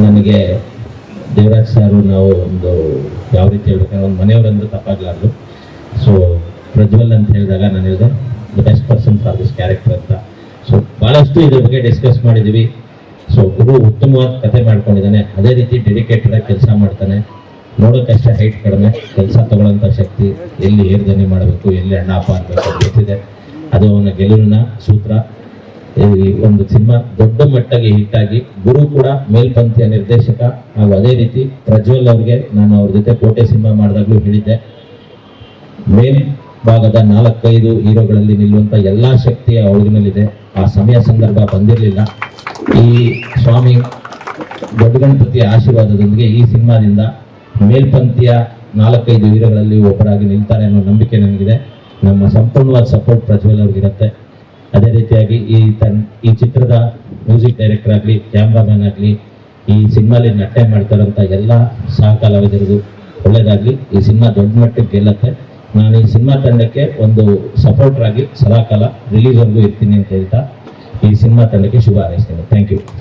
ನನಗೆ ದೇವರಾಜ್ ಸಾರು ನಾವು ಒಂದು ಯಾವ ರೀತಿ ಹೇಳ್ಬೇಕಂದ್ರೆ ಒಂದು ಮನೆಯವರಂದ್ರೆ ತಪ್ಪಾಗ್ಲಾರ್ದು. ಸೊ ಪ್ರಜ್ವಲ್ ಅಂತ ಹೇಳಿದಾಗ ನಾನು ಹೇಳಿದೆ the best person for this character ಅಂತ. ಸೊ ಭಾಳಷ್ಟು ಇದ್ರ ಬಗ್ಗೆ ಡಿಸ್ಕಸ್ ಮಾಡಿದ್ದೀವಿ ಸೊ ಗುರು ಉತ್ತಮವಾದ ಕತೆ ಮಾಡ್ಕೊಂಡಿದ್ದಾನೆ. ಅದೇ ರೀತಿ ಡೆಡಿಕೇಟೆಡ್ ಆಗಿ ಕೆಲಸ ಮಾಡ್ತಾನೆ. ನೋಡೋಕ್ಕಷ್ಟೇ ಹೈಟ್ ಕಡಿಮೆ. ಕೆಲಸ ತಗೊಳ್ಳೋಂಥ ಶಕ್ತಿ ಎಲ್ಲಿ ಏರ್ದನೆ ಮಾಡಬೇಕು, ಎಲ್ಲಿ ಅಣ್ಣ ಅಪ್ಪ ಅಂತ ಗೊತ್ತಿದೆ. ಅದು ಅವನ ಗೆಲುವಿನ ಸೂತ್ರ. ಒಂದು ಸಿನಿಮಾ ದೊಡ್ಡ ಮಟ್ಟಿಗೆ ಹಿಟ್ ಆಗಿ ಗುರು ಕೂಡ ಮೇಲ್ಪಂಥಿಯ ನಿರ್ದೇಶಕ. ಹಾಗೂ ಅದೇ ರೀತಿ ಪ್ರಜ್ವಲ್ ಅವ್ರಿಗೆ ನಾನು ಅವ್ರ ಜೊತೆ ಕೋಟೆ ಸಿನಿಮಾ ಮಾಡಿದಾಗ್ಲೂ ಹೇಳಿದ್ದೆ. ಮೇಲ್ ಭಾಗದ ನಾಲ್ಕೈದು ಹೀರೋಗಳಲ್ಲಿ ನಿಲ್ಲುವಂತ ಎಲ್ಲಾ ಶಕ್ತಿ ಅವಳಿನಲ್ಲಿದೆ ಆ ಸಮಯ ಸಂದರ್ಭ ಬಂದಿರಲಿಲ್ಲ. ಈ ಸ್ವಾಮಿ ದೊಡ್ಡ ಗಣಪತಿಯ ಆಶೀರ್ವಾದದೊಂದಿಗೆ ಈ ಸಿನಿಮಾದಿಂದ ಮೇಲ್ಪಂಥಿಯ ನಾಲ್ಕೈದು ಹೀರೋಗಳಲ್ಲಿ ಒಬ್ಬರಾಗಿ ನಿಲ್ತಾರೆ ಅನ್ನೋ ನಂಬಿಕೆ ನನಗಿದೆ. ನಮ್ಮ ಸಂಪೂರ್ಣವಾದ ಸಪೋರ್ಟ್ ಪ್ರಜ್ವಲ್ ಅವ್ರಿಗಿರುತ್ತೆ. ಅದೇ ರೀತಿಯಾಗಿ ಈ ತನ್, ಈ ಚಿತ್ರದ ಮ್ಯೂಸಿಕ್ ಡೈರೆಕ್ಟರ್ ಆಗಲಿ, ಕ್ಯಾಮ್ರಾಮನ್ ಆಗಲಿ, ಈ ಸಿನಿಮಾಲಿ ನಟನೆ ಮಾಡ್ತಾರಂಥ ಎಲ್ಲ ಸಹ ಕಲಾವಿದರಿಗೂ ಒಳ್ಳೇದಾಗಲಿ. ಈ ಸಿನಿಮಾ ದೊಡ್ಡ ಮಟ್ಟಕ್ಕೆ ಗೆಲ್ಲತ್ತೆ. ನಾನು ಈ ಸಿನಿಮಾ ತಂಡಕ್ಕೆ ಒಂದು ಸಪೋರ್ಟರ್ ಆಗಿ ಸದಾಕಾಲ ರಿಲೀಸ್ವರೆಗೂ ಇರ್ತೀನಿ ಅಂತ ಹೇಳ್ತಾ ಈ ಸಿನಿಮಾ ತಂಡಕ್ಕೆ ಶುಭ ಹಾರೈಸ್ತೇನೆ. Thank you